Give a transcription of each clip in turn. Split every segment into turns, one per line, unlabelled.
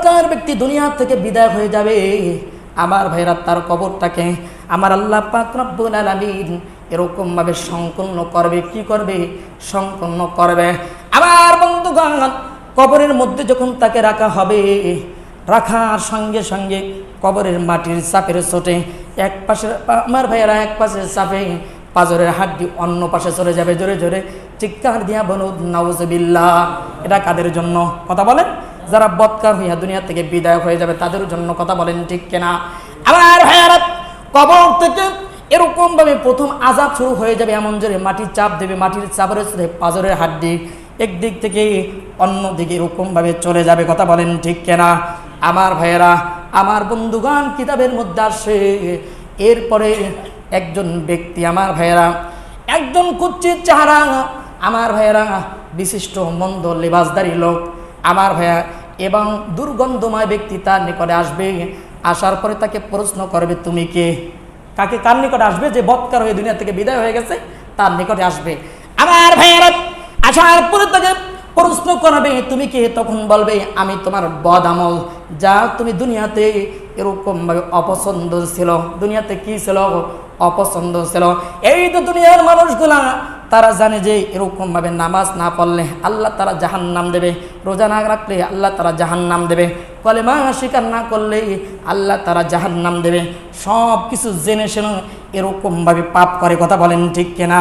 বৎকার ব্যক্তি দুনিয়া থেকে বিদায় হয়ে যাবে। আমার ভাইরা, তার কবরটাকে আমার আল্লাহ পাক রব্বুল আলামিন এরকম ভাবে সংকলন করবে। কি করবে? সংকলন করবে। আমার বন্ধুগণ, কবরের মধ্যে যখন তাকে রাখা হবে, রাখার সঙ্গে সঙ্গে কবরের মাটির চাপের চোটে এক পাশে, আমার ভাইয়েরা, এক পাশে চাপে পাজরের হাড্ডি অন্য পাশে চলে যাবে। জোরে জোরে চিৎকার দিয়া বলু নাউজবিল্লাহ। এটা কাদের জন্য? কথা বলেন। যারা বৎকার হইয়া দুনিয়া থেকে বিদায় হয়ে যাবে, তাদের জন্য কথা বলেন ঠিক কেনা? আমার ভাইয়ারা কবর থেকে এরকম ভাবে প্রথম আজাব শুরু হয়ে যাবে, এমন জোরে মাটির চাপ দেবে, মাটির চাপের সাথে পাজরের হাড্ডি একদিক থেকে অন্য দিকে এরকম ভাবে চলে যাবে, কথা বলেন ঠিক কেনা? আমার ভাইয়েরা, আমার বন্ধুগান কিতাবের মধ্যে আসে, এরপরে একজন ব্যক্তি, আমার ভাইয়েরা, একজন কুচ্ছির চেহারা, আমার ভাইয়েরা, বিশিষ্ট মন্দ লেবাসদারি লোক, আমার ভাইয়া এবং দুর্গন্ধময় ব্যক্তি তার নিকটে আসবে, আসার পরে তাকে প্রশ্ন করবে, তুমি কে? কাকে কার নিকটে আসবে? যে বৎকার হয়ে দুনিয়া থেকে বিদায় হয়ে গেছে, তার নিকটে আসবে। আমার ভাইয়েরা, আসার পরে তাকে প্রশ্ন করবে, তুমি কে? তখন বলবে, আমি তোমার বদ আমল, যা তুমি দুনিয়াতে এরকম ভাবে অপছন্দ ছিল দুনিয়াতে কি ছিল? অপছন্দ ছিল এই তো দুনিয়ার মানুষগুলা তারা জানে যে এরকম ভাবে নামাজ না পড়লে আল্লাহ তারা জাহান নাম দেবে। রোজা না রাখলে আল্লাহ তারা জাহান নাম দেবে। কলেমা স্বীকার না করলে আল্লাহ তারা জাহান নাম দেবে। সব কিছু জেনে শুনে এরকমভাবে পাপ করে কথা বলেন ঠিক কিনা?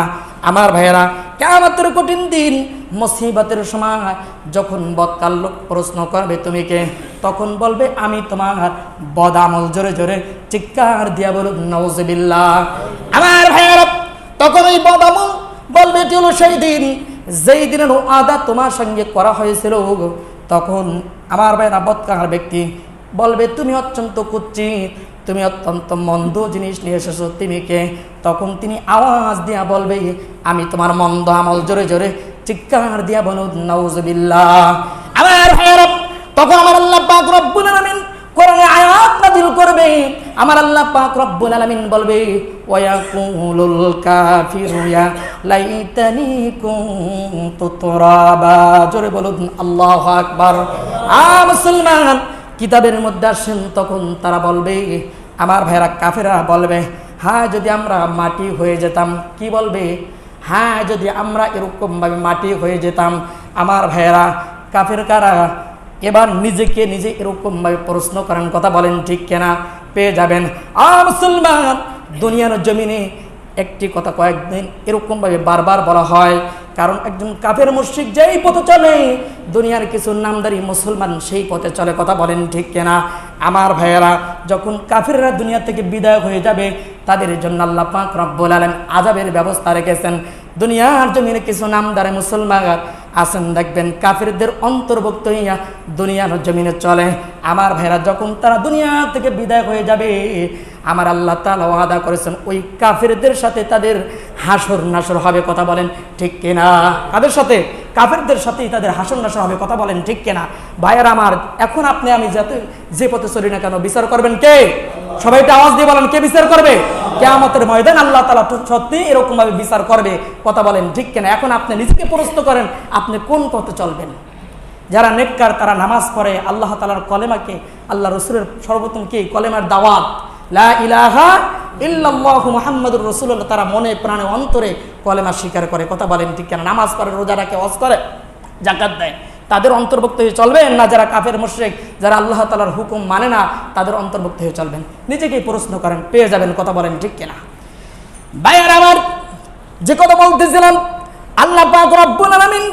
আমার ভাইয়েরা কেমন কঠিন দিন, মুসিবতের সময় যখন বদকাল লোক প্রশ্ন করবে, তুমি কে? তখন বলবে, আমি তোমার বদামল জোরে জোরে চিৎকার দিয়া বলুন নওজবিল্লাহ আমার ভাইয়েরা, তখন ওই বদামল বলবে এটি হলো সেই দিন, যেই দিনের আদা তোমার সঙ্গে করা হয়েছিল, তখন আমার ভাইরা বৎকার ব্যক্তি বলবে, তুমি অত্যন্ত কুচ্ছিত তুমি অত্যন্ত মন্দ জিনিস নিয়ে এসেছ তুমি কে তখন তিনি আওয়াজ দিয়া বলবে, আমি তোমার মন্দ আমল জোরে জোরে চিৎকার দিয়া বলু নাউজুবিল্লাহ। আমার তখন আমার আল্লাহ পাক রব্বুল আলামিন কোরআনে আয়াত নাযিল করবে আমার আল্লাহ পাক রব্বুল আলামিন বলবে ওয়ায়াকুলুল কাফিরু ইয়া লাইতানি কুনতু তুরাবা। জোরে বলুন, আল্লাহু আকবার। আ মুসলমান, কিতাবের মধ্যে আসেন, তখন তারা বলবে, আমার ভাইরা কাফেরা বলবে হ্যাঁ যদি আমরা মাটি হয়ে যেতাম। কি বলবে? হ্যাঁ যদি আমরা এরকমভাবে মাটি হয়ে যেতাম। আমার ভাইয়েরা কাফের কারা এবার নিজেকে নিজে এরকমভাবে প্রশ্ন করেন, কথা বলেন ঠিক কেনা? পেয়ে যাবেন। আ মুসলমান, দুনিয়ার জমিনে একটি কথা কয়েকদিন এরকমভাবে বারবার বলা হয়, কারণ একজন কাফের মুশ্রিক যেই পথে চলে, দুনিয়ার কিছু নামদারি মুসলমান সেই পথে চলে কথা বলেন ঠিক কেনা? আমার ভাইয়েরা, যখন কাফেররা দুনিয়া থেকে বিদায় হয়ে যাবে, তাদের জন্য আল্লাহ পাক রব্বুল আলম আজাবের ব্যবস্থা রেখেছেন। দুনিয়ার জমিনে কিছু নামদারে মুসলমান আছেন দেখবেন কাফেরদের অন্তর্ভুক্ত হইয়া দুনিয়ার জমিনে চলে। আমার ভাইরা যখন তারা দুনিয়া থেকে বিদায় হয়ে যাবে, আমার আল্লাহ তালা আদা করেছেন ওই কাফেরদের সাথে তাদের হাসর নাসর হবে, কথা বলেন ঠিক কিনা? কাদের সাথে? কাফেরদের সাথেই তাদের হাসর নাসর হবে, কথা বলেন ঠিক কিনা? ভাইয়ার আমার, এখন আপনি আমি যাতে যে পথে চলি না কেন, বিচার করবেন কে? সবাই আওয়াজ দিয়ে বলেন, কে বিচার করবে? কে কেয়ামতের ময়দান আল্লাহ তালা সত্যি এরকম ভাবে বিচার করবে, কথা বলেন ঠিক কেনা? এখন আপনি নিজেকে প্রশ্ন করেন, আপনি কোন পথে চলবেন? যারা নেককার তারা নামাজ পড়ে, আল্লাহ তালার কলেমাকে, আল্লাহ রসুলের সর্বপ্রথম কি? কলেমার দাওয়াত। লা ইলাহা ইল্লাল্লাহু মুহাম্মাদুর রাসূলুল্লাহ। তারা মনে প্রাণে অন্তরে কলেমা স্বীকার করে। কথা বলেন ঠিক কেন? নামাজ পড়ে, রোজা রাখে, ওয়াজ করে জাকাত দেয়। তাদের অন্তর্ভুক্ত হয়ে চলবেন না যারা কাফের, মুশরিক, যারা আল্লাহ তালার হুকুম মানে না, তাদের অন্তর্ভুক্ত হয়ে চলবেন। নিজেকেই প্রশ্ন করেন, পেয়ে যাবেন, কথা বলেন ঠিক কিনা? ভাইয়ার আমার, যে কথা বলতেছিলাম, আল্লাহ পাক রব্বুল আলামিন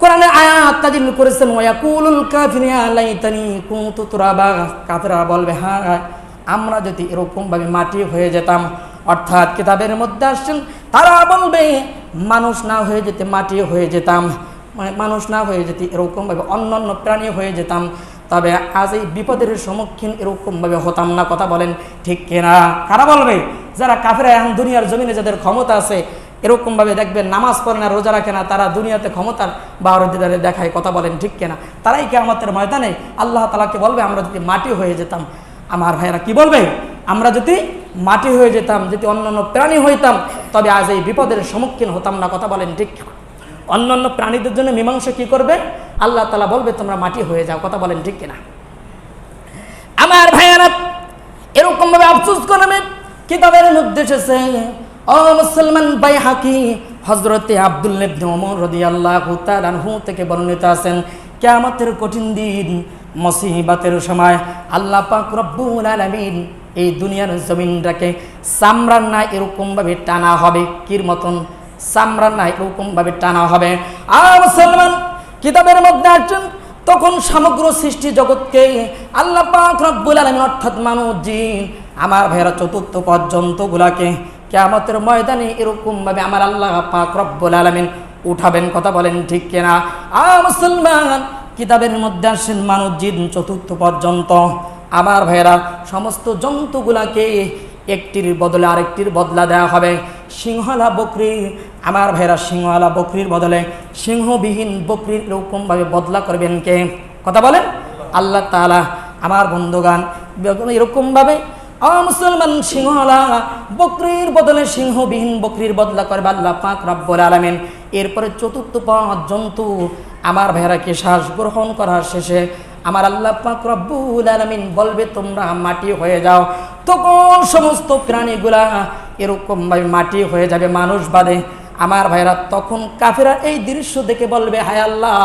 কোরআনে আয়াত নাযিল করেছেন ওয়াকুলুল কাফিরিয়া লাইতানি কুনতু তুরাবা। কাফেররা বলবে হ্যাঁ। আমরা যদি এরকম ভাবে মাটি হয়ে যেতাম, অর্থাৎ কিতাবের মধ্যে আসছেন, তারা বলবে, মানুষ না হয়ে যেতে মাটি হয়ে যেতাম মানে মানুষ না হয়ে যেতে এরকমভাবে অন্য অন্য প্রাণী হয়ে যেতাম, তবে আজ এই বিপদের সম্মুখীন এরকমভাবে হতাম না। কথা বলেন ঠিক কিনা? কারা বলবে? যারা কাফেরা এখন দুনিয়ার জমিনে যাদের ক্ষমতা আছে, এরকমভাবে দেখবেন নামাজ পড়ে না, রোজা রাখে না, তারা দুনিয়াতে ক্ষমতার বারো দিদারে দেখায়। কথা বলেন ঠিক কিনা? তারাই কে আমাদের ময়দানে আল্লাহ তালাকে বলবে, আমরা যদি মাটি হয়ে যেতাম আমার ভাইয়েরা কি বলবে? আমরা যদি মাটি হয়ে যেতাম, যদি অন্য অন্য প্রাণী হইতাম, তবে আজ এই বিপদের সম্মুখীন হতাম না, কথা বলেন ঠিক। কিনা অন্য অন্য প্রাণীদের জন্য মীমাংসা কি করবে? আল্লাহ তালা বলবে, তোমরা মাটি হয়ে যাও কথা বলেন ঠিক কিনা। আমার ভাইয়েরা এরকম ভাবে আফসোস করবে, কিতাবের মধ্যে এসেছে, ও মুসলমান বাই হাকি হজরতে আব্দুল ইবনে ওমর তাআলা আনহু থেকে বর্ণিত আছেন, কিয়ামতের কঠিন দিন মুসিবতের সময় আল্লাহ পাক রব্বুল আলামিন এই দুনিয়ার জমিনটাকে চামড়ার না এরকম ভাবে টানা হবে। কির মতন? চামড়ার না এরকম ভাবে টানা হবে। আর মুসলমান, কিতাবের মধ্যে আছেন তখন সমগ্র সৃষ্টি জগৎকে আল্লাহ পাক রব্বুল আলামিন অর্থাৎ মানব জিন আমার ভাইয়েরা চতুর্থ পর্যন্ত গুলাকে কেয়ামতের ময়দানে এরকম ভাবে আমার আল্লাহ পাক রব্বুল আলামিন উঠাবেন। কথা বলেন ঠিক কিনা? আ মুসলমান কিতাবের মধ্যে আসেন মানব জিন চতুর্থ পর্যন্ত। আমার ভাইয়েরা, সমস্ত জন্তুগুলাকে একটির বদলে আরেকটির বদলা দেওয়া হবে। সিংহলা বকরি, আমার ভাইয়েরা, সিংহলা বকরির বদলে সিংহবিহীন বকরির এরকমভাবে বদলা করবেন কে? কথা বলেন? আল্লাহ তাআলা আমার বন্ধুগান এরকমভাবে মুসলমান সিংহলা বকরির বদলে সিংহবিহীন বকরির বদলা করবে আল্লাহ পাক রব্বুল আলামিন। এরপরে চতুর্থ পাঁচ জন্তু আমার ভাইয়েরাকে শ্বাস গ্রহণ করার শেষে আমার আল্লাহ পাক রব্বুল আলামিন বলবে, তোমরা মাটি হয়ে যাও। তখন সমস্ত প্রাণীগুলা এরকম ভাবে মাটি হয়ে যাবে, মানুষ বাদে। আমার ভাইরা তখন কাফেরা এই দৃশ্য দেখে বলবে, হায় আল্লাহ,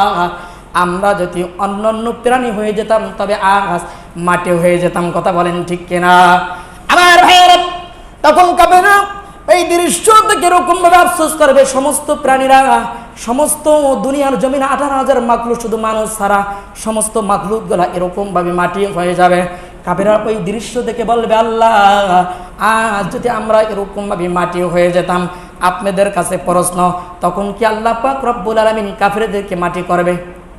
আমরা যদি অন্য অন্য প্রাণী হয়ে যেতাম, তবে আজ মাটি হয়ে যেতাম। কথা বলেন ঠিক কিনা? আমার ভাইয়েরা তখন কাফেরা এই দৃশ্য থেকে এরকম ভাবে আফসোস করবে, সমস্ত প্রাণীরা সমস্ত দুনিয়ার জমিন আঠারো হাজার মাকলু শুধু মানুষ ছাড়া সমস্ত মাকলুকগুলা এরকম ভাবে মাটি হয়ে যাবে। কাপেরা ওই দৃশ্য দেখে বলবে, আল্লাহ, আজ যদি আমরা এরকম ভাবে মাটি হয়ে যেতাম, আপনাদের কাছে প্রশ্ন, তখন কি আল্লাহ পাক রব্বুল আলামিন কাফেরদেরকে মাটি করবে?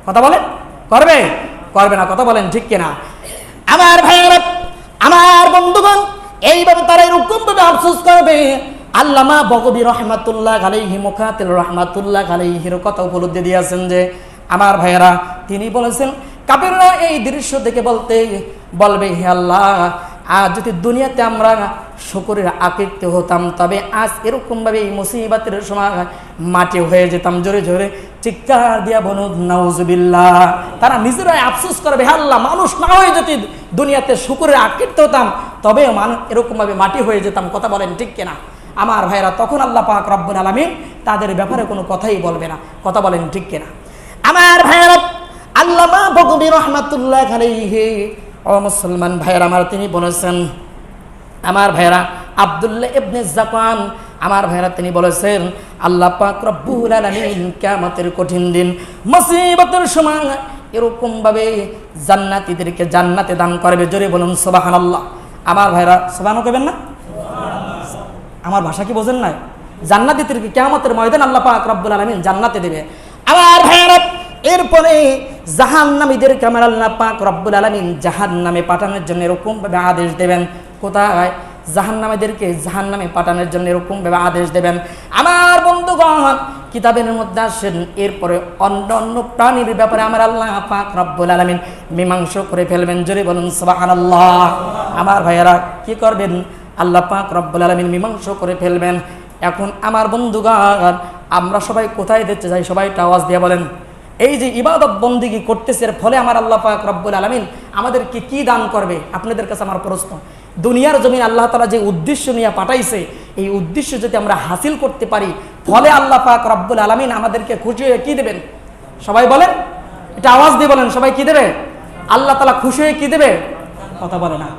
কথা বলেন? করবে? করবে না, কথা বলেন ঠিক কিনা? আমার ভাইয়েরা, আমার বন্ধুগণ, এইভাবে তারা এরকম ভাবে আফসোস করবে আল্লামা বগবী রহমাতুল্লাহ আলাইহি মুখাতিল রহমাতুল্লাহ আলাইহির কথা উপলব্ধি দিয়েছেন যে, আমার ভাইয়েরা, তিনি বলেছেন কাপেররা এই দৃশ্য দেখে বলতে, বলবে, হে আল্লাহ, আজ যদি দুনিয়াতে আমরা শুকুরের আকৃতি হতাম, তবে আজ এরকমভাবে এই মুসিবাতের সময় মাটি হয়ে যেতাম, জোরে জোরে চিৎকার দিয়া বনু নাউজুবিল্লাহ। তারা নিজেরাই আফসোস করবে, হে আল্লাহ, মানুষ না হয়ে যদি দুনিয়াতে শুকুরের আকৃতি হতাম তবে মানুষ এরকমভাবে মাটি হয়ে যেতাম, কথা বলেন ঠিক কিনা? আমার ভাইরা তখন আল্লাহ পাক রব্বুল আলামিন তাদের ব্যাপারে কোনো কথাই বলবে না। কথা বলেন ঠিক কিনা? আমার ভাইরা আল্লামা বগবী রহমাতুল্লাহ আলাইহি, ও মুসলমান ভাইয়ের, আমার তিনি বলেছেন, আমার ভাইরা আব্দুল্লাহ ইবনে জাকান আমার ভাইরা তিনি বলেছেন, আল্লাহ পাক রব্বুল আলামিন কিয়ামতের কঠিন দিন, মুসিবতের সময় এরকম ভাবে জান্নাতীদেরকে জান্নাতে দান করবে। জোরে বলুন, সুবহানাল্লাহ। আমার ভাইরা সুবহানাল্লাহ করবেন না? আমার ভাষা কি বোঝেন নাই? জান্নাতীদেরকে কিয়ামতের ময়দান আল্লাহ পাক রব্বুল আলামিন জান্নাতে দেবে। আমার ভাইরা এরপরে জাহান্নামীদেরকে আমার আল্লাহ পাক রব্বুল আলামিন জাহান্নামে পাঠানোর জন্য এরকম ভাবে আদেশ দেবেন। কোথায়? জাহান্নামীদেরকে জাহান্নামে পাঠানোর জন্য এরকম ভাবে আদেশ দেবেন। আমার বন্ধুগণ, কিতাবের মধ্যে আসেন, এরপরে অন্য অন্য প্রাণীর ব্যাপারে আমার আল্লাহ পাক রব্বুল আলামিন মীমাংস করে ফেলবেন। জোরে বলুন, সুবহানাল্লাহ। আমার ভাইয়েরা, কি করবেন? আল্লাহ পাক রব্বুল আলামিন মীমাংস করে ফেলবেন। এখন আমার বন্ধুগণ, আমরা সবাই কোথায় দেখতে যাই? সবাই একটা আওয়াজ দিয়ে বলেন। এই যে ইবাদত বন্দিগি করতেছে, এর ফলে আমার আল্লাহ পাক রব্বুল আলামিন আমাদেরকে কি দান করবে? আপনাদের কাছে আমার প্রশ্ন। দুনিয়ার জমিন আল্লাহ তালা যে উদ্দেশ্য নিয়ে পাঠাইছে, এই উদ্দেশ্য যদি আমরা হাসিল করতে পারি, ফলে আল্লাহ পাক রব্বুল আলামিন আমাদেরকে খুশি হয়ে কি দেবেন? সবাই বলেন? এটা আওয়াজ দিয়ে বলেন, সবাই কি দেবে? আল্লাহ তালা খুশি হয়ে কি দেবে? কথা বলে না।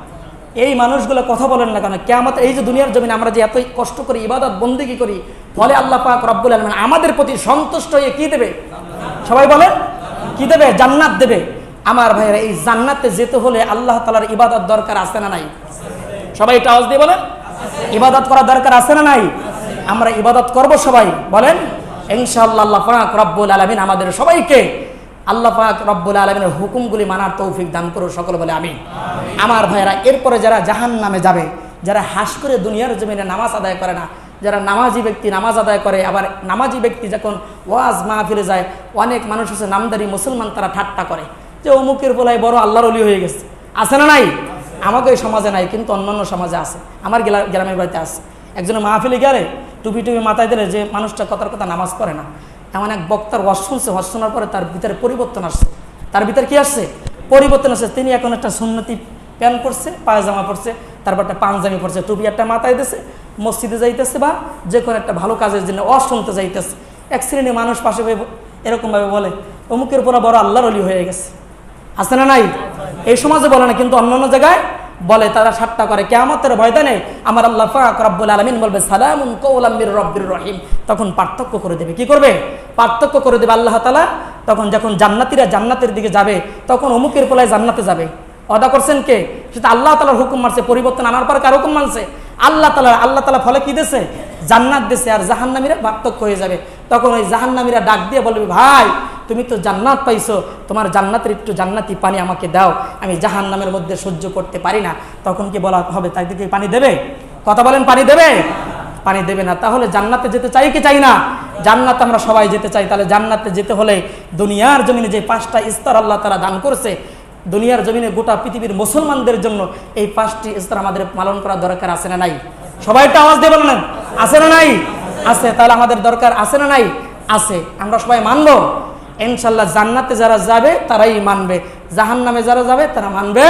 এই মানুষগুলো কথা বলেন না কেন? কেমন এই যে দুনিয়ার জমিন আমরা যে এতই কষ্ট করি, ইবাদত, বন্দিগি করি, ফলে আল্লাহ পাক রব্বুল আলমিন আমাদের প্রতি সন্তুষ্ট হয়ে কি দেবে? সবাই বলেন, কি দেবে? জান্নাত দেবে। আমার ভাইয়েরা, এই জান্নাতে যেতে হলে আল্লাহ তালার ইবাদত দরকার আছে না নাই? সবাই এটা আওয়াজ দিয়ে বলেন, ইবাদত করার দরকার আছে না নাই? আমরা ইবাদত করব সবাই, বলেন। ইনশাআল্লাহ, আল্লাহ পাক রব্বুল আলমিন আমাদের সবাইকে আল্লাহ পাক রব্বুল আলমিনের হুকুমগুলি মানার তৌফিক দান করো সকল বলে আমি আমার ভাইয়েরা এরপরে যারা জাহান নামে যাবে, যারা হাস করে দুনিয়ার জমিনে নামাজ আদায় করে না, যারা নামাজি ব্যক্তি নামাজ আদায় করে, আবার নামাজি ব্যক্তি যখন ওয়াজ মাহফিলে যায়, অনেক মানুষ আছে নামদারি মুসলমান তারা ঠাট্টা করে। যে অমুকের বলায় বড় আল্লাহর অলি হয়ে গেছে। আছে না নাই? আমাকে এই সমাজে নাই, কিন্তু অন্যান্য সমাজে আছে। আমার গ্রামের বাড়িতে আছে। একজনের মাহফিলে গেলে টুপি টুপি মাথায় দিলে যে মানুষটা কথার কথা নামাজ পড়ে না। এমন এক বক্তার ওয়াজ শুনছে, ওয়াজ শোনার পরে তার ভিতরে পরিবর্তন আসছে। তার ভিতরে কি আসছে? পরিবর্তন আসছে। তিনি এখন একটা সুন্নতি প্যান্ট পরছে, পায়জামা পরছে, তারপর একটা পাঞ্জামি পরছে, টুপি একটা মাথায় দিছে, মসজিদে যাইতেছে বা যে কোনো একটা ভালো কাজের জন্য অ শুনতে যাইতেছে। এক শ্রেণির মানুষ পাশে এরকমভাবে বলে, অমুকের পর বড় আল্লাহর অলি হয়ে গেছে। আছে না নাই? এই সমাজে বলে না, কিন্তু অন্য অন্য জায়গায় বলে তারা ঠাট্টা করে। কেমতের ভয়তে নেই আমার আল্লাহ ফাক রব্বুল আলমিন বলবে, সালামুন কৌলাম্বির রব্বির রহিম। তখন পার্থক্য করে দেবে। কি করবে? পার্থক্য করে দেবে আল্লাহ তালা তখন যখন জান্নাতিরা জান্নাতের দিকে যাবে, তখন অমুকের পোলায় জান্নাতে যাবে। অদা করছেন কে? সেটা আল্লাহ তালার হুকুম মানছে, পরিবর্তন আনার পর কার হুকুম মানছে? আল্লাহ তালা আল্লাহ তালা ফলে কি দিছে? জান্নাত দিছে আর জাহান্নামীরা পার্থক্য হয়ে যাবে। তখন ওই জাহান্নামীরা ডাক দিয়ে বলবে, ভাই তুমি তো জান্নাত পাইছো, তোমার জান্নাতের একটু জান্নাতি পানি আমাকে দাও, আমি জাহান্নামের মধ্যে সহ্য করতে পারি না। তখন কি বলা হবে তাদেরকে পানি দেবে? কথা বলেন, পানি দেবে? পানি দেবে না। তাহলে জান্নাতে যেতে চাই কি চাই না? জান্নাতে আমরা সবাই যেতে চাই। তাহলে জান্নাতে যেতে হলে দুনিয়ার জমিনে যে পাঁচটা স্তর আল্লাহ তারা দান করছে, দুনিয়ার জমিনে গোটা পৃথিবীর মুসলমানদের জন্য এই পাঁচটি স্তর আমাদের পালন করা দরকার আছে না নাই? সবাইটা আওয়াজ দিয়ে আছে না নাই? আছে। তাহলে আমাদের দরকার আছে না নাই? আছে। আমরা সবাই মানবো। ইনশাল্লাহ জান্নাতে যারা যাবে, তারাই মানবে। জাহান নামে যারা যাবে, তারা মানবে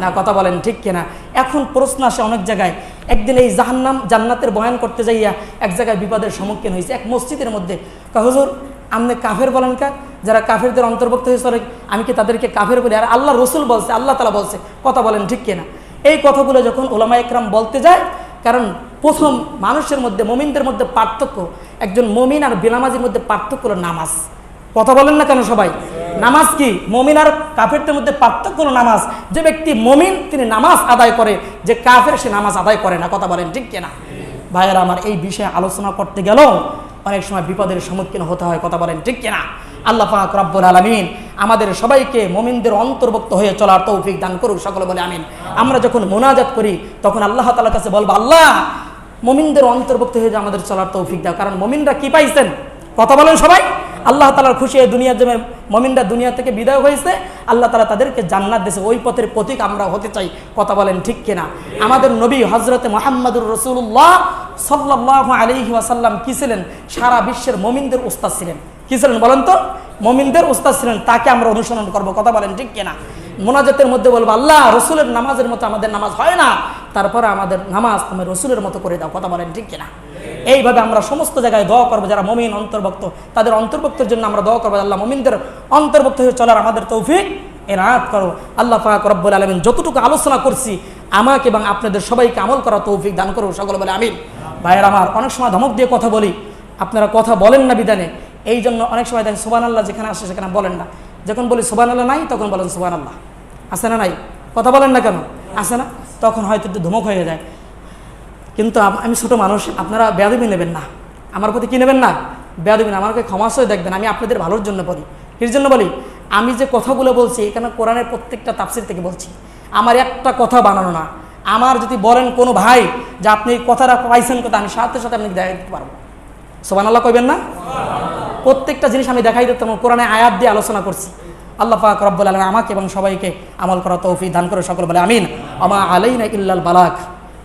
না, কথা বলেন ঠিক কিনা। এখন প্রশ্ন আসে অনেক জায়গায়। একদিন এই জাহান্নাম, জান্নাতের বয়ান করতে যাইয়া এক জায়গায় বিপদের সম্মুখীন হয়েছে এক মসজিদের মধ্যে। হুজুর, আপনি কাফের বলেন কা? যারা কাফেরদের অন্তর্ভুক্ত হয়েছে আমি কি তাদেরকে কাফের বলি? আর আল্লাহ রসুল বলছে, আল্লাহ তালা বলছে, কথা বলেন ঠিক কিনা। এই কথাগুলো যখন ওলামা একরাম বলতে যায়, কারণ প্রথম মানুষের মধ্যে, মমিনদের মধ্যে পার্থক্য, একজন মমিন আর বেনামাজির মধ্যে পার্থক্য হলো নামাজ। কথা বলেন না কেন সবাই? নামাজ কি? মমিন আর কাফেরদের মধ্যে পার্থক্য হলো নামাজ। যে ব্যক্তি মমিন, তিনি নামাজ আদায় করে, যে কাফের, সে নামাজ আদায় করে না। কথা বলেন ঠিক কিনা ভাইয়েরা, আমার এই বিষয়ে আলোচনা করতে গেল অনেক সময় বিপদের সম্মুখীন হতে হয়। কথা বলেন ঠিক কিনা আল্লাহ পাক রব্বুল আলমিন আমাদের সবাইকে মমিনদের অন্তর্ভুক্ত হয়ে চলার তৌফিক দান করুক সকলে বলে আমিন। আমরা যখন মোনাজাত করি, তখন আল্লাহ তালার কাছে বলব, আল্লাহ, মমিনদের অন্তর্ভুক্ত হয়ে যে আমাদের চলার তৌফিক দাও। কারণ মমিনরা কি পাইছেন? কথা বলেন সবাই। আল্লাহ তালার খুশি এই দুনিয়ার জমে মমিনরা দুনিয়া থেকে বিদায় হয়েছে, আল্লাহ তালা তাদেরকে জান্নাত দিয়েছে। ওই পথের প্রতীক আমরা হতে চাই। কথা বলেন ঠিক কিনা? আমাদের নবী হজরতে মোহাম্মদুর রসুল্লাহ সাল্লাহ আলহি ওয়াসাল্লাম কি ছিলেন? সারা বিশ্বের মমিনদের উস্তাদ ছিলেন। কি ছিলেন বলেন তো? মমিনদের উস্তাদ ছিলেন, তাকে আমরা অনুসরণ করব। কথা বলেন ঠিক কিনা? মোনাজাতের মধ্যে বলব, আল্লাহ রসুলের নামাজের মতো আমাদের নামাজ হয় না। তারপরে আমাদের নামাজ তুমি রসুলের মতো করে দাও। কথা বলেন ঠিক কিনা? এইভাবে আমরা সমস্ত জায়গায় দোয়া করব, যারা মমিন অন্তর্ভুক্ত, তাদের অন্তর্ভুক্তের জন্য আমরা দোয়া করব আল্লাহ মমিনদের অন্তর্ভুক্ত হয়ে চলার আমাদের তৌফিক এনায়াত করো। আল্লাহ পাক রব্বুল আলমিন যতটুকু আলোচনা করছি, আমাকে এবং আপনাদের সবাইকে আমল করা তৌফিক দান করো সকল বলে আমিন। ভাইয়ের আমার, অনেক সময় ধমক দিয়ে কথা বলি, আপনারা কথা বলেন না বিধানে। এই জন্য অনেক সময় দেখেন সুবান আল্লাহ যেখানে আসে সেখানে বলেন না। যখন বলি সুবান আল্লাহ নাই, তখন বলেন সুবান আল্লাহ আসে না নাই? কথা বলেন না কেন? আছে না? তখন হয়তো একটু ধমক হয়ে যায়। কিন্তু আমি ছোট মানুষ, আপনারা বেয়াদবি নেবেন না। আমার প্রতি কি নেবেন না? বেয়াদবি না, আমাকে ক্ষমাশয় দেখবেন, আমি আপনাদের ভালোর জন্য বলি এর জন্য বলি? আমি যে কথাগুলো বলছি, এখানে কোরআনের প্রত্যেকটা তাফসির থেকে বলছি। আমার একটা কথা বানানো না। আমার যদি বলেন কোনো ভাই যে আপনি এই কথাটা পাইছেন কথা আমি সাথে সাথে আপনাকে দেখাই দিতে পারব। সোবান আল্লাহ কইবেন না? প্রত্যেকটা জিনিস আমি দেখাই দিতাম কোরআনে আয়াত দিয়ে আলোচনা করছি। আল্লাহ পাক রব্বুল আলম আমাকে এবং সবাইকে আমল করা তৌফিক দান করে সকল বলে আমিন। আমা আলাইনা ইল্লাল বালাক।